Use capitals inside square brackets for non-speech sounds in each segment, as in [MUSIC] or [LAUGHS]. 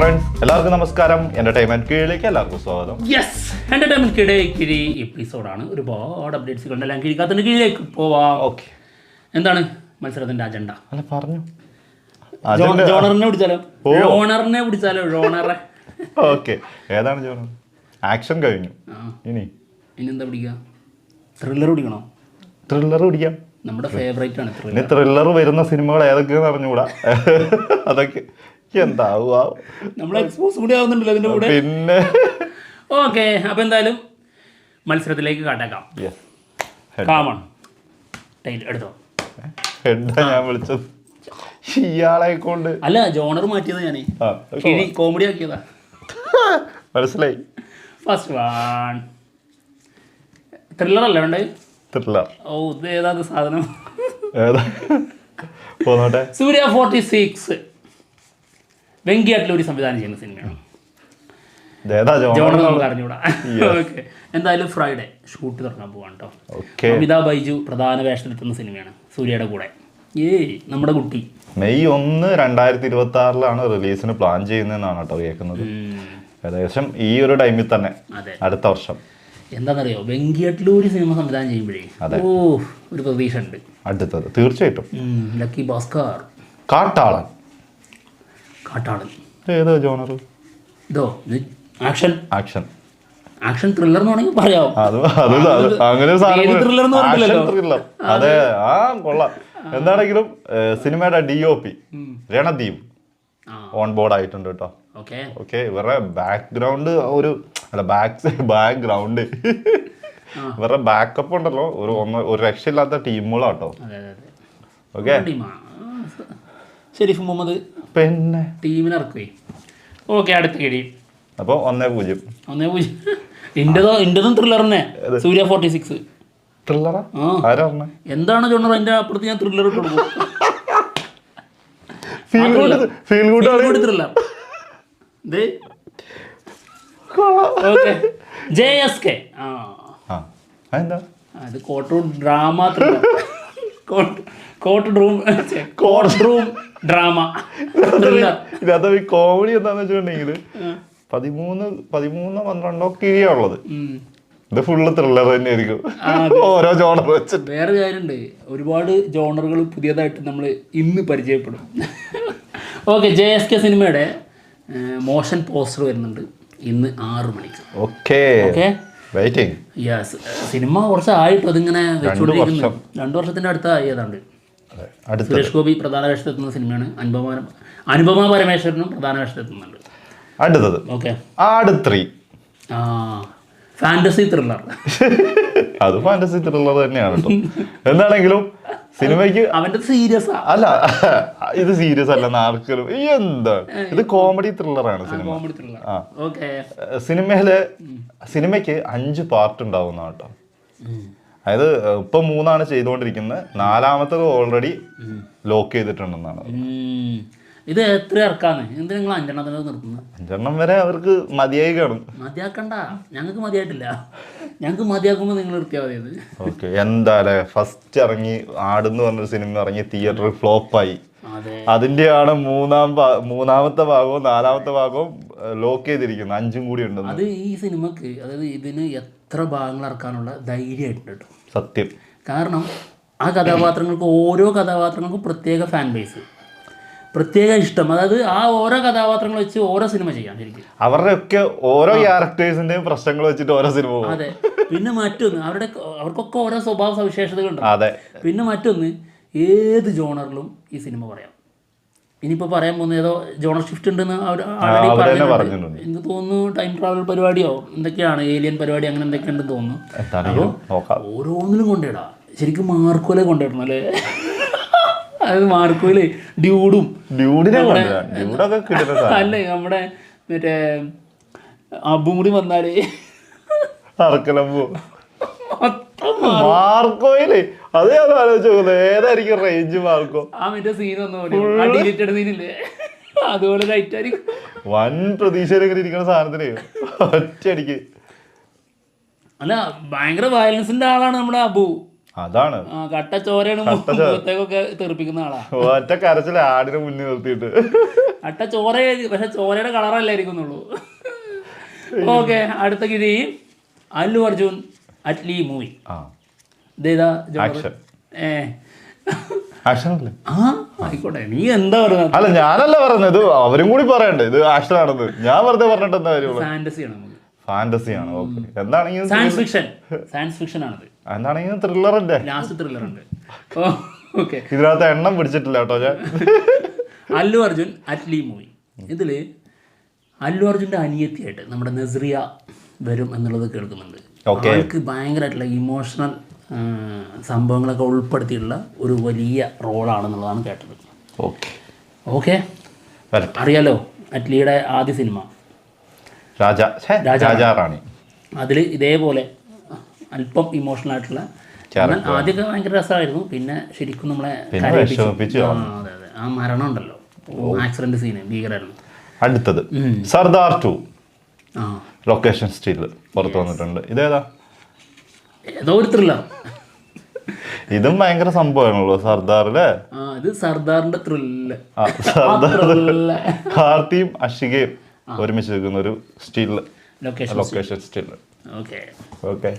Friends എല്ലാവർക്കും നമസ്കാരം. Entertainment കീഴിലേക്ക് എല്ലാവർക്കും സ്വാഗതം. യെസ് എന്റർടൈൻമെന്റ് കീഴേ കിഴി എപ്പിസോഡാണ് ഒരുപാട് അപ്ഡേറ്റ്സ് കണ്ടെല്ലാം കിഴിക്കാത്തതിന് കീഴിലേക്ക് പോവാം. ഓക്കെ എന്താണ് മത്സരത്തിന്റെ അജണ്ട അല്ല പറഞ്ഞു. ജോണറിനെ പിടിച്ചാലോ ഓണറിനെ ജോണറിനെ പിടിച്ചാലോ ജോണറെ ഓക്കെ ഏതാണ് ജോണർ? ആക്ഷൻ കഴിഞ്ഞു. ഇനി? ഇനി എന്താ പിടിക്കുക? ത്രില്ലർ പിടിക്കണോ? ത്രില്ലർ പിടിക്കാം. നമ്മുടെ ഫേവറേറ്റ് ആണ് ത്രില്ലർ ത്രില്ലർ വരുന്ന സിനിമകൾ ഏതൊക്കെയെന്ന് അറിഞ്ഞുകൂടാ. അതൊക്കെ എന്താവുക? നമ്മൾ എക്സ്പോസ് കൂടി ആവുന്നുണ്ടല്ലോ അതിന്റെ കൂടെ. പിന്നെ. ഓക്കെ അപ്പൊ എന്തായാലും മത്സരത്തിലേക്ക് കാട്ടേക്കാം. കാമൺ ടൈൽ എടുത്തോ. ഹെഡാ ഞാൻ വിളിച്ചത്. ഇയാളെ കൊണ്ട്. അല്ല ജോണർ മാറ്റിയത് ഞാനേ. കിഴി കോമഡി ആക്കിയതാ. മനസ്സിലായി. ഫസ്റ്റ് വൺ ത്രില്ലർ അല്ലേ വേണ്ടേ ത്രില്ലർ ഓ ഇത് ഏതാ സാധനം? ഏതാ? പോന്നോട്ടെ. സൂര്യ ഫോർട്ടി സിക്സ് വെങ്കിയാട്ടിലൂരി സംവിധാനം ചെയ്യുന്ന സിനിമയാണ്. ജോണർ നമുക്ക് അറിഞ്ഞൂടാ. ഓക്കെ എന്തായാലും ഫ്രൈഡേ. ഷൂട്ട് തുടങ്ങാൻ പോവാണ് കേട്ടോ അമിതാ ബൈജു പ്രധാന വേഷത്തിലെത്തുന്ന സിനിമയാണ് സൂര്യയുടെ കൂടെ. ഏയ് നമ്മുടെ കുട്ടി. മെയ് ഒന്ന് രണ്ടായിരത്തി ഇരുപത്തി ആറിലാണ് റിലീസിന് പ്ലാൻ ചെയ്യുന്നതെന്നാണ് കേട്ടോ കേൾക്കുന്നത്. ഏകദേശം ഈ ഒരു ടൈമിൽ തന്നെ അടുത്ത വർഷം. എന്താണെന്നറിയോ? വെങ്കിയാട്ടിലൂരി സിനിമ സംവിധാനം ചെയ്യുമ്പോഴേ. ഓ ഒരു പ്രതീക്ഷ ഉണ്ട് അടുത്തത്. തീർച്ചയായിട്ടും. ലക്കി ഭാസ്കർ. കാട്ടാളൻ. കാട്ടാളൻ. ഏത് ജോണർ ഇതോ ഇത് ആക്ഷൻ. ആക്ഷൻ. ആക്ഷൻ ത്രില്ലർ എന്ന് വേണമെങ്കിൽ പറയാം. അത് അത് അത് അങ്ങനെ ഒരു സാധനം പേര് thriller എന്ന് പറഞ്ഞില്ലല്ലോ. Action thriller. അതെ ആ കൊള്ളാം. എന്താണെങ്കിലും ഏഹ്, സിനിമയുടെ ഡി ഒ പി രണദീപ് ആ. ഓൺ ബോർഡ് ആയിട്ടുണ്ട് കേട്ടോ. ഓക്കെ. ഓക്കെ ഇവരുടെ ബാക്ക്ഗ്രൗണ്ട് ഒരു അല്ല ബാക്ക് ബാക്ക്ഗ്രൗണ്ട് ഇവരുടെ ബാക്കപ്പ് ഉണ്ടല്ലോ. ഒരു ഒന്ന് ഒരു രക്ഷയില്ലാത്ത ടീമുകളാട്ടോ അതെ അതെ അതെ. ഓക്കെ. ടീമാ. ഷെരീഫ് മുഹമ്മദ് പിന്നെ. ടീമിനെ ഇറക്കുവേ ഓക്കെ അടുത്ത കിഴി അപ്പോൾ ഒന്നേ പൂജ്യം. ഒന്നേ പൂജ്യം. ഇന്റതോ ഇന്റതും ത്രില്ലർ തന്നെ സൂര്യ ഫോർട്ടി സിക്സ്. ത്രില്ലറാ? ആ. ആരാ എന്താണ് ജോണർ അതിന്റെ അപ്പുറത്ത് ഞാൻ ത്രില്ലർ ഇട്ട് കൊടുക്കും. Feel good feel good thriller. ഇത് ഓക്കെ. J S K. ആ. അത് courtroom drama thriller. Court room court room drama. Thriller ഇതിനകത്ത് ഈ കോമഡി എന്താന്ന് വെച്ചിട്ടുണ്ടെങ്കിൽ പതിമൂന്ന് പതിമൂന്നോ പന്ത്രണ്ടോ കിഴിയാ ഉള്ളത്. ഇത് ഫുള്ള് ത്രില്ലർ തന്നെ ആയിരിക്കും ഓരോ ജോണർ വെച്ച് വേറെ കാര്യമുണ്ട്. ഒരുപാട് ജോണറുകൾ പുതിയതായിട്ട് നമ്മൾ ഇന്ന് പരിചയപ്പെടും. ഓക്കെ ജെ എസ് കെ സിനിമയുടെ മോഷൻ പോസ്റ്റർ വരുന്നുണ്ട് ഇന്ന് ആറ് മണിക്ക്. Okay. Okay? Waiting yes cinema കുറച്ചായിട്ടും അതിങ്ങനെ വെച്ചുകൊണ്ടിരിക്കുന്നു. രണ്ടു വർഷത്തിന്റെ അടുത്ത് ഏതാണ്ട്. സുരേഷ് ഗോപി പ്രധാന വേഷത്തെത്തുന്ന സിനിമയാണ്. അനുപമ അനുപമ പരമേശ്വരനും പ്രധാന വേഷത്തെത്തുന്നുണ്ട് അടുത്തത്. ഓക്കെ ആട് ത്രീ. ആ ഫാന്റസി ത്രില്ലർ [LAUGHS] അത് ഫാന്റസി ത്രില്ലർ തന്നെയാണ് കേട്ടോ എന്താണെങ്കിലും സിനിമയ്ക്ക് അവന്റെ സീരിയസ്. അല്ല ഇത് സീരിയസ് അല്ല ആർക്കും ഈ എന്താ ഇത് കോമഡി ത്രില്ലറാണ് സിനിമ. സിനിമയിൽ സിനിമയ്ക്ക് അഞ്ച് പാർട്ട് ഉണ്ടാവുന്ന കേട്ടോ. അതായത് ഇപ്പൊ മൂന്നാണ് ചെയ്തുകൊണ്ടിരിക്കുന്നത്. നാലാമത്തത് ഓൾറെഡി ലോക്ക് ചെയ്തിട്ടുണ്ടെന്നാണ്. ഇത് എത്ര ഇറക്കാന്ന്? എന്ത് നിങ്ങൾ അഞ്ചെണ്ണത്തിന് നിർത്തുന്നത്? അഞ്ചെണ്ണം വരെ അവർക്ക് മതിയായി കാണും. മതിയാക്കണ്ട. ഞങ്ങൾക്ക് മതിയായിട്ടില്ല. ഞങ്ങൾക്ക് മതിയാക്കുമ്പോൾ നിങ്ങൾ നിർത്തിയാൽ മതി അത്. ഓക്കെ. എന്താല്ലേ ഫസ്റ്റ് ഇറങ്ങി ആടെന്ന് പറഞ്ഞൊരു സിനിമ ഇറങ്ങി തിയേറ്ററിൽ ഫ്ലോപ്പായി അതെ. അതിന്റെയാണ് മൂന്നാം മൂന്നാമത്തെ ഭാഗവും നാലാമത്തെ ഭാഗവും ലോക്ക് ചെയ്തിരിക്കുന്നു അഞ്ചും കൂടി ഉണ്ട് അത് ഈ സിനിമക്ക് അതായത് ഇതിന് എത്ര ഭാഗങ്ങൾ ഇറക്കാനുള്ള ധൈര്യമായിട്ടുണ്ട് കേട്ടോ സത്യം. കാരണം ആ കഥാപാത്രങ്ങൾക്ക് ഓരോ കഥാപാത്രങ്ങൾക്കും പ്രത്യേക ഫാൻ ബേസ് പ്രത്യേക ഇഷ്ടം. അതായത് ആ ഓരോ കഥാപാത്രങ്ങൾ വെച്ച് ഓരോ സിനിമ ചെയ്യാം ശരിക്കും. അവരുടെ ഒക്കെ ഓരോ ക്യാരക്ടേഴ്സിന്റെയും പ്രശ്നങ്ങൾ വെച്ചിട്ട് ഓരോ സിനിമ അതെ. പിന്നെ മറ്റൊന്ന് അവരുടെ അവർക്കൊക്കെ ഓരോ സ്വഭാവ സവിശേഷതകളുണ്ട്. അതെ. പിന്നെ മറ്റൊന്ന് ഏത് ജോണറിലും ഈ സിനിമ പറയാം. ഇനിയിപ്പോൾ പറയാൻ പോകുന്ന ഏതോ ജോണർ ഷിഫ്റ്റ് ഉണ്ടെന്ന് അവർ ആൾറെഡി പറഞ്ഞിട്ടുണ്ട്. എനിക്ക് തോന്നുന്നു? ടൈം ട്രാവൽ പരിപാടിയോ? എന്തൊക്കെയാണ്? ഏലിയൻ പരിപാടി അങ്ങനെ എന്തൊക്കെയുണ്ടെന്ന് തോന്നുന്നു. അപ്പോൾ ഓരോന്നിലും കൊണ്ടിടാം ശരിക്കും മാർക്കോലെ കൊണ്ടിടണം അല്ലേ? അതായത് മാർക്കോയിൽ ഡ്യൂഡും. [LAUGHS] അല്ലേ നമ്മുടെ മറ്റേ അബും കൂടി വന്നാലേ. മാർക്കോയിൽ. അത് ഞാൻ ആലോചിച്ച് ഏതായിരിക്കും റേഞ്ച് മാർക്കോ? ആ മറ്റേ സീൻ സീനില്ലേ [LAUGHS] അതുപോലെ വൻ ഇരിക്കുന്ന സാധനത്തിന് ഒറ്റയടിക്ക്. അല്ല ഭയങ്കര വയലൻസിന്റെ ആളാണ് നമ്മുടെ അബു. അതാണ്. കട്ടച്ചോരയാണ് മുഖത്തേക്കൊക്കെ തെറിപ്പിക്കുന്ന ആളാ. ഒറ്റ കരച്ചിൽ ആടിനെ മുന്നിൽ നിർത്തിയിട്ട്. അട്ട ചോര പക്ഷെ ചോരയുടെ കളറല്ലായിരിക്കുന്നുള്ളൂ. ഓക്കെ അടുത്ത കിഴി. അല്ലു അർജുൻ അറ്റ്ലി മൂവി. ഏ. ആ ആയിക്കോട്ടെ നീ എന്താ പറയുന്നത് അല്ല ഞാനല്ല പറഞ്ഞത് ഇത് അവരും കൂടി പറയണ്ടേ ഇത് ഞാൻ വെറുതെ പറഞ്ഞിട്ട് എന്താ കാര്യമുള്ളൂ ഫാന്റസി ആണ് നമുക്ക്. ആണ് ഓക്കെ. എന്താണെങ്കിലും സയൻസ് ഫിക്ഷൻ സയൻസ് ഫിക്ഷൻ ആണത്. എന്താണെങ്കിലും അല്ലേ? ലാസ്റ്റ് ത്രില്ലർ ഉണ്ട്. [LAUGHS] ഓക്കെ ഇതിനകത്ത് എണ്ണം പിടിച്ചിട്ടില്ല കേട്ടോ ഞാൻ. [LAUGHS] അല്ലു അർജുൻ അറ്റ്ലി മൂവി ഇതിൽ അല്ലു അർജുന്റെ അനിയത്തിയായിട്ട് നമ്മുടെ നസ്രിയ വരും എന്നുള്ളത് കേൾക്കുന്നുണ്ട്. ആൾക്ക് ഭയങ്കരമായിട്ടുള്ള ഇമോഷണൽ സംഭവങ്ങളൊക്കെ ഉൾപ്പെടുത്തിയിട്ടുള്ള ഒരു വലിയ റോളാണെന്നുള്ളതാണ് കേട്ടത്. ഓക്കെ ഓക്കെ അറിയാലോ അറ്റ്ലിയുടെ ആദ്യ സിനിമ. രാജാ രാജാ റാണി അതിൽ ഇതേപോലെ അല്പം ഇമോഷണൽ ആയിട്ടുള്ള. എന്നാൽ ആദ്യമൊക്കെ ഭയങ്കര രസമായിരുന്നു. പിന്നെ ശരിക്കും നമ്മളെ കരയിപ്പിച്ചു. ആ, അതെ അതെ. ആ മരണം ഉണ്ടല്ലോ. ആക്സിഡന്റ് സീന് ഭീകരമായിരുന്നു അടുത്തത്. സർദാർ ടു. ആ. ലൊക്കേഷൻ സ്റ്റിൽ പുറത്തു വന്നിട്ടുണ്ട്. ഇതേതാ? ഏതോ ഒരു ത്രില്ലർ ഇതും ഭയങ്കര സംഭവമാണല്ലോ. സർദാറിലെ? ആ ഇത് സർദാറിന്റെ ത്രില്ല് ആ, ത്രില്ല് കാർത്തിയും അഷികയും ഒരുമിച്ച് നിൽക്കുന്ന ഒരു still location location still okay okay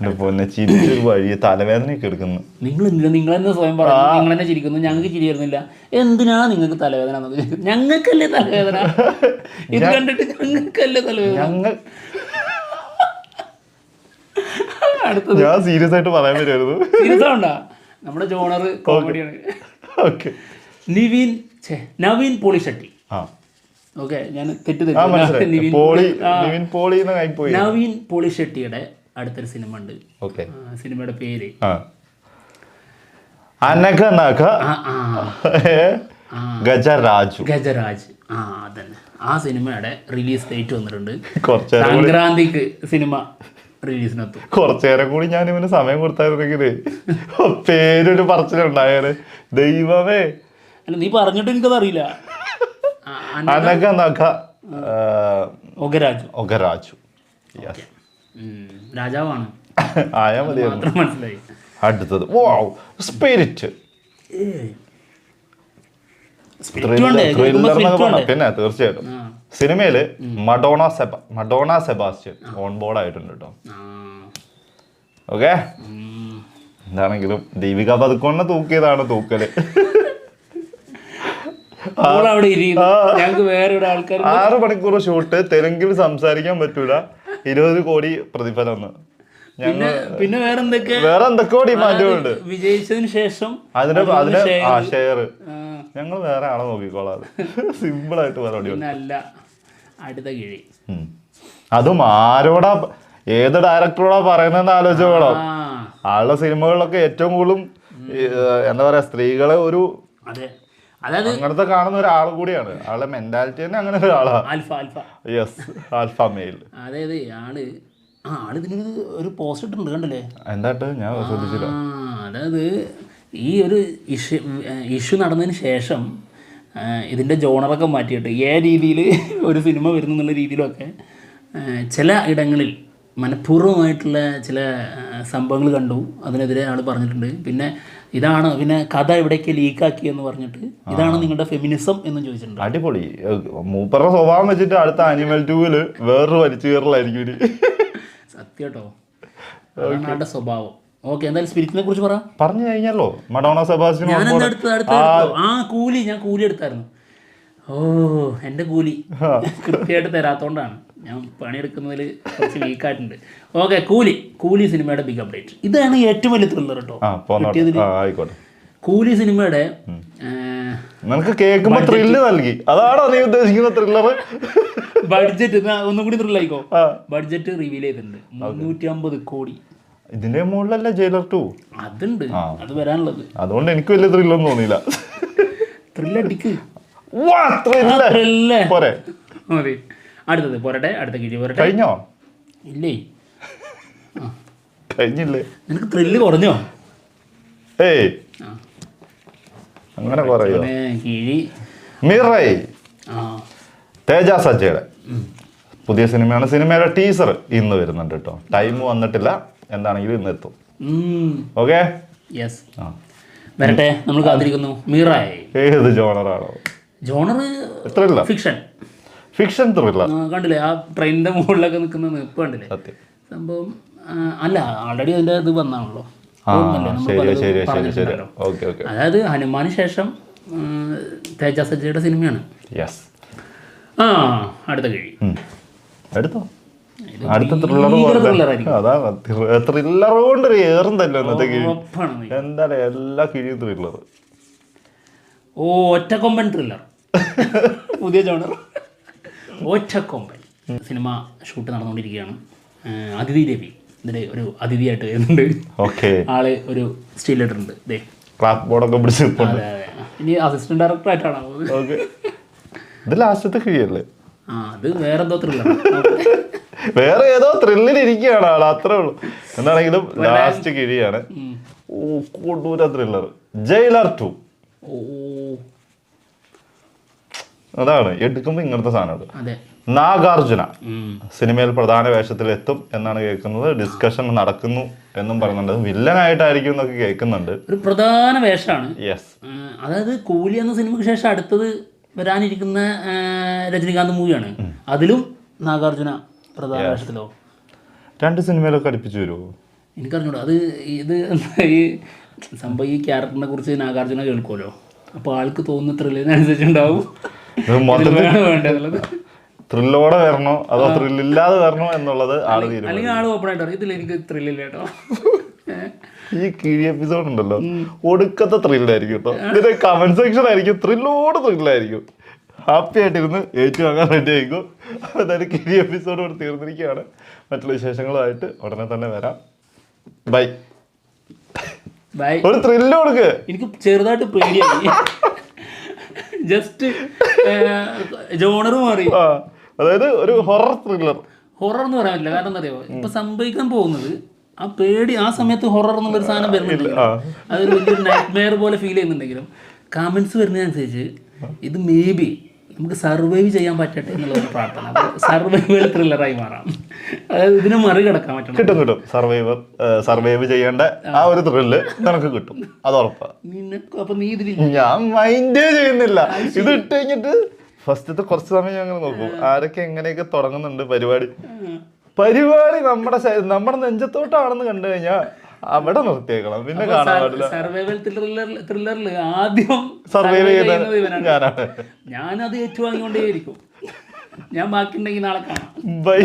എന്റെ പൊന്നെ ചിരിച്ചൊരു വഴി തലവേദനയൊക്കെ എടുക്കുന്നു. നിങ്ങൾ എന്തിനാ നിങ്ങൾ തന്നെ സ്വയം പറഞ്ഞു നിങ്ങൾ തന്നെ ചിരിക്കുന്നു ഞങ്ങൾക്ക് ചിരി വരുന്നില്ല. എന്തിനാ നിങ്ങൾക്ക് തലവേദന. ഞങ്ങൾക്കല്ലേ തലവേദന? ഇത് കണ്ടിട്ട് ഞങ്ങൾക്കല്ലേ തലവേദന? ഞങ്ങൾ അടുത്തത്. ഞാൻ സീരിയസ് ആയിട്ട് പറയാൻ വരുമായിരുന്നു സീരിയസ് ആവണ്ട. നമ്മുടെ ജോണർ കോമഡിയാണ്. ഓക്കെ. നിവിൻ നവീൻ പോളിഷെട്ടി ഷെട്ടി ഓക്കെ ഞാൻ തെറ്റ് പോയി. നവീൻ പോളിഷെട്ടിയുടെ അടുത്തൊരു സിനിമ ഉണ്ട് ഓക്കെ സിനിമയുടെ പേര്. അനഘ നഖ. ഗജരാജു. ഗജരാജ്. ആ അതന്നെ. ആ സിനിമയുടെ റിലീസ് ഡേറ്റ് വന്നിട്ടുണ്ട്. സംക്രാന്തിക്ക് സിനിമ റിലീസിനെത്തും കുറച്ചേരം കൂടി ഞാൻ ഇവന് സമയം കൊടുത്തായിരുന്നെങ്കിൽ പേരൊരു പറച്ചിലുണ്ടായാൽ ദൈവമേ. അല്ല നീ പറഞ്ഞിട്ട് എനിക്കത് അറിയില്ല. അനഘ നഖ ഒഗരാജ് ഒഗരാജു യെസ് രാജാവാണ്. [LAUGHS] ആയാ മതിയായിരുന്നു. മാത്രം മനസ്സിലായി. അടുത്തത്. വാവ് സ്പിരിറ്റ് പിന്നെ തീർച്ചയായിട്ടും. സിനിമയിൽ മഡോണ സെബ മഡോണ സെബാസ്റ്റ്യൻ ഓൺ ബോർഡ് ആയിട്ടുണ്ട് കേട്ടോ ഓക്കേ എന്താണെങ്കിലും ദീപിക പതുക്കൊന്നെ തൂക്കിയതാണ് തൂക്കൽ. [LAUGHS] ആറ് മണിക്കൂർ ഷൂട്ട് തെലുങ്കിൽ സംസാരിക്കാൻ പറ്റൂല. ഇരുപത് കോടി പ്രതിഫലം പിന്നെ പിന്നെ വേറെ എന്തൊക്കെ വേറെ എന്തൊക്കെയോ വിജയിച്ചതിന് ശേഷം അതിന്റെ ആ ഷെയർ ഞങ്ങൾ വേറെ ആളെ നോക്കിക്കോളാം സിമ്പിൾ ആയിട്ട് മറുപടി അല്ല അടുത്ത കിഴി. അതും ആരോടാ ഏത് ഡയറക്ടറോടാ പറയുന്നതെന്ന് ആലോചിച്ചോളാം. ആളുടെ സിനിമകളിലൊക്കെ ഏറ്റവും കൂടുതലും എന്താ പറയാ സ്ത്രീകളെ ഒരു അതായത് അങ്ങനത്തെ കാണുന്ന ഒരാൾ കൂടിയാണ്. ആളുടെ മെന്റാലിറ്റി തന്നെ അങ്ങനെ ഒരാളാ. Alpha alpha. Yes alpha male. അതായത് ആൾ ആൾ ഇതിനൊരു ഒരു പോസ്റ്റ് ഇട്ടിട്ടുണ്ട് കണ്ടില്ലേ? എന്താട്ട്? ഞാൻ ശ്രദ്ധിച്ചില്ല. അതായത് ഈ ഒരു ഇഷ്യൂ ഇഷ്യൂ നടന്നതിന് ശേഷം ഇതിന്റെ ജോണറൊക്കെ മാറ്റിയിട്ട് ഏ രീതിയിൽ ഒരു സിനിമ വരുന്നു എന്നുള്ള രീതിയിലൊക്കെ ചില ഇടങ്ങളിൽ മനഃപൂർവമായിട്ടുള്ള ചില സംഭവങ്ങൾ കണ്ടു. അതിനെതിരെ ആൾ പറഞ്ഞിട്ടുണ്ട്. പിന്നെ ഇതാണ് പിന്നെ കഥ എവിടേക്ക് ലീക്കാക്കി എന്ന് പറഞ്ഞിട്ട് ഇതാണ് നിങ്ങളുടെ ഫെമിനിസം എന്നും ചോദിച്ചിട്ടുണ്ട്. അടിപൊളി. മൂപ്പറുടെ സ്വഭാവം വെച്ചിട്ട് അടുത്ത ആനിമൽ ടൂവിൽ വേറൊരു വലിച്ചു കയറലായിരിക്കും ഇനി. സത്യം കേട്ടോ ആളുടെ സ്വഭാവം. ഓക്കെ എന്തായാലും സ്പിരിറ്റിനെ കുറിച്ച് പറ. പറഞ്ഞു കഴിഞ്ഞല്ലോ. മഡോണ സെബാസ്റ്റ്യൻ ഞാൻ അടുത്ത ആ. കൂലി ഞാൻ കൂലി എടുത്തായിരുന്നു. ഓ എന്റെ കൂലി. കൃത്യമായിട്ട് തരാത്തോണ്ടാണ്. ഞാൻ പണിയെടുക്കുന്നതിൽ കുറച്ച് വീക്കായിട്ടുണ്ട് ഓക്കെ കൂലി. കൂലി സിനിമയുടെ ബിഗ് അപ്ഡേറ്റ് ഇതാണ് ഏറ്റവും വലിയ ത്രില്ലർ കേട്ടോ ആയിക്കോട്ടെ. കൂലി സിനിമയുടെ നിനക്ക് കേൾക്കുമ്പോൾ ത്രില്ല് നൽകി. അതാണോ നീ ഉദ്ദേശിക്കുന്ന ത്രില്ലർ ബഡ്ജറ്റ് ഒന്നും കൂടി ത്രില്ലായിക്കോ ആയിക്കോ? ബഡ്ജറ്റ് റിവീൽ ചെയ്തിട്ടുണ്ട്. മുന്നൂറ്റി അമ്പത് കോടി. ഇതിന്റെ മുകളിലല്ലേ ജയിലർ ടു അതുണ്ട്. അത് വരാനുള്ളത്. അതുകൊണ്ട് എനിക്ക് വലിയ ത്രില്ലൊന്നും തോന്നിയില്ല. ത്രില്ലടിക്ക് പോരെ. മതി. അടുത്തത് പോരട്ടെ അടുത്ത കിഴി പോരട്ടെ. കഴിഞ്ഞോ? ഇല്ലേ? കഴിഞ്ഞില്ലേ? നിനക്ക് ത്രില്ല് കുറഞ്ഞോ? ഏയ്. അങ്ങനെ പറയോ പിന്നെ കിഴി. മിറൈ. തേജ സജ്ജയുടെ. പുതിയ സിനിമയാണ്. സിനിമയുടെ ടീസർ ഇന്ന് വരുന്നുണ്ട് കേട്ടോ. ടൈം വന്നിട്ടില്ല. എന്താണെങ്കിലും ഇന്ന് എത്തും. ഓക്കെ? യെസ് വരട്ടെ നമ്മൾ കാത്തിരിക്കുന്നു. മീറായി ഏത് ജോണറാണോ ജോണർ ഫിക്ഷൻ ഫിക്ഷൻ ത്രില്ലർ കണ്ടില്ലേ? ആ ട്രെയിനിന്റെ മുകളിലൊക്കെ നിൽക്കുന്ന നിപ്പ് കണ്ടില്ലേ? സംഭവം അല്ല ആൾറെഡി അതിന്റെ ഇത് വന്നാണല്ലോ. അതായത് ഹനുമാന് ശേഷം തേജ സജ്ജയുടെ സിനിമയാണ്. ആ അടുത്ത കഴി. എടുത്തോ അടുത്ത? ത്രില്ലർ കൊണ്ട് ഏറും തന്നെ എല്ലാ കിഴിയും ത്രില്ലർ ഓ ഒറ്റക്കൊമ്പൻ ത്രില്ലർ [LAUGHS] പുതിയ ജോണർ ഒറ്റക്കൊമ്പൻ സിനിമ ഷൂട്ട് നടന്നുകൊണ്ടിരിക്കുകയാണ്. അതിഥി രവി. ഇതിന്റെ ഒരു അതിഥിയായിട്ട് വരുന്നുണ്ട്. ഓക്കെ ആൾ ഒരു സ്റ്റീൽ ഇട്ടിട്ടുണ്ട് ദേ. ക്ലാസ് ബോർഡൊക്കെ പിടിച്ച് ഇനി അസിസ്റ്റന്റ് ഡയറക്ടർ ആയിട്ടാണ് ഇത് ലാസ്റ്റത്തെ കിഴിയല്ലേ ആ അത് വേറെ എന്തോ ത്രില്ലർ വേറെ ഏതോ ത്രില്ലിൽ ഇരിക്കുകയാണ് ആൾ അത്രേ ഉള്ളൂ. എന്താണെങ്കിലും ലാസ്റ്റ് കിഴിയാണ്. ഓ കൊടൂര ത്രില്ലർ ജയിലർ ടു ഓ അതാണ് എടുക്കുമ്പോൾ ഇങ്ങനത്തെ സാധനം അത്. നാഗാർജുന. സിനിമയിൽ പ്രധാന വേഷത്തിൽ എത്തും എന്നാണ് കേൾക്കുന്നത്. ഡിസ്കഷൻ നടക്കുന്നു എന്നും പറയുന്നുണ്ട് വില്ലനായിട്ടായിരിക്കും എന്നൊക്കെ കേൾക്കുന്നുണ്ട്. ഒരു പ്രധാന വേഷമാണ്. യെസ് അതായത് കൂലി എന്ന സിനിമയ്ക്ക് ശേഷം അടുത്തത് വരാനിരിക്കുന്ന രജനീകാന്ത് മൂവിയാണ്. അതിലും നാഗാർജുന പ്രധാന വേഷത്തിലോ? രണ്ട് സിനിമയിലൊക്കെ അടുപ്പിച്ചു വരുമോ? എനിക്കറിഞ്ഞൂടാ. അത് ഇത് ഈ സംഭവം ഈ ക്യാരക്ടറിനെ കുറിച്ച് നാഗാർജുന കേൾക്കുമല്ലോ. അപ്പോൾ ആൾക്ക് തോന്നുന്ന ത്രില്ലിനനുസരിച്ചുണ്ടാവും. ത്രില്ലോടെ വരണോ അതോ ത്രില്ലില്ലാതെ വരണോ എന്നുള്ളത് ആൾ തീരുമാനിക്കും. അല്ലെങ്കിൽ ആൾ ഓപ്പൺ ആയിട്ട് ഇതിൽ എനിക്ക് ത്രില്ലില്ല കേട്ടോ. ഈ കിഴി എപ്പിസോഡ് ഉണ്ടല്ലോ. ഒടുക്കത്തെ ത്രില്ലായിരിക്കും കേട്ടോ. ഇതിന്റെ കമന്റ് സെക്ഷൻ ആയിരിക്കും ത്രില്ലോട് ത്രില്ലായിരിക്കും ഹാപ്പി ആയിട്ടിരുന്ന് ഏറ്റുവാങ്ങാൻ റെഡി ആയിരിക്കും അതായത് കിഴി എപ്പിസോഡ് ഇവിടെ തീർന്നിരിക്കുകയാണ്. മറ്റുള്ള വിശേഷങ്ങളുമായിട്ട് ഉടനെ തന്നെ വരാം. ബൈ ബൈ ഒരു ത്രില്ല് കൊടുക്ക്. എനിക്ക് ചെറുതായിട്ട് പേടിയായി. ജസ്റ്റ് ജോണർ മാറി. അതായത് ഒരു ഹൊറർ ത്രില്ലർ ഹൊറർ എന്ന് പറയാൻ പറ്റില്ല. കാരണം എന്താ അറിയോ ഇപ്പൊ സംഭവിക്കാൻ പോകുന്നത് ആ പേടി ആ സമയത്ത് ഹൊറർ എന്നുള്ളൊരു സാധനം വരുന്നില്ല അതൊരു വലിയൊരു നൈറ്റ് മെയർ പോലെ ഫീൽ ചെയ്യുന്നുണ്ടെങ്കിലും കമന്റ്സ് വരുന്നതനുസരിച്ച് ഇത് മേ ബി നമുക്ക് സർവൈവ് ചെയ്യാൻ പറ്റട്ടെ എന്നുള്ളൊരു പ്രാർത്ഥന. സർവൈവൽ ത്രില്ലറായി മാറാം. അതായത് ഇതിനെ മറികടക്കാൻ പറ്റണം. കിട്ടും കിട്ടും. സർവൈവർ സർവൈവ് ചെയ്യേണ്ട ആ ഒരു ത്രില്ല് നിനക്ക് കിട്ടും. അത് ഉറപ്പാണ് നിനക്ക് അപ്പൊ നീ ഇതിൽ ഞാൻ മൈൻഡേ ചെയ്യുന്നില്ല. ഇത് ഇട്ട് കഴിഞ്ഞിട്ട് ഫസ്റ്റത്തെ കുറച്ച് സമയം ഞങ്ങൾ നോക്കും. ആരൊക്കെ എങ്ങനെയൊക്കെ തുടങ്ങുന്നുണ്ട് പരിപാടി. പരിപാടി നമ്മുടെ നമ്മുടെ നെഞ്ചത്തോട്ടാണെന്ന് കണ്ടു കഴിഞ്ഞാൽ അവിടെ നിർത്തിയേക്കണം. പിന്നെ കാണാൻ പാടില്ല സർവൈവൽ ത്രില്ലറിൽ ത്രില്ലറിൽ ആദ്യം സർവൈവ് survive ചെയ്യുന്ന ചെയ്യുന്നത് ഇവനാണ്. ഞാനത് ഏറ്റുവാങ്ങിക്കൊണ്ടേയിരിക്കും. ഞാൻ ബാക്കിയുണ്ടെങ്കിൽ നാളെ കാണാം. ബൈ.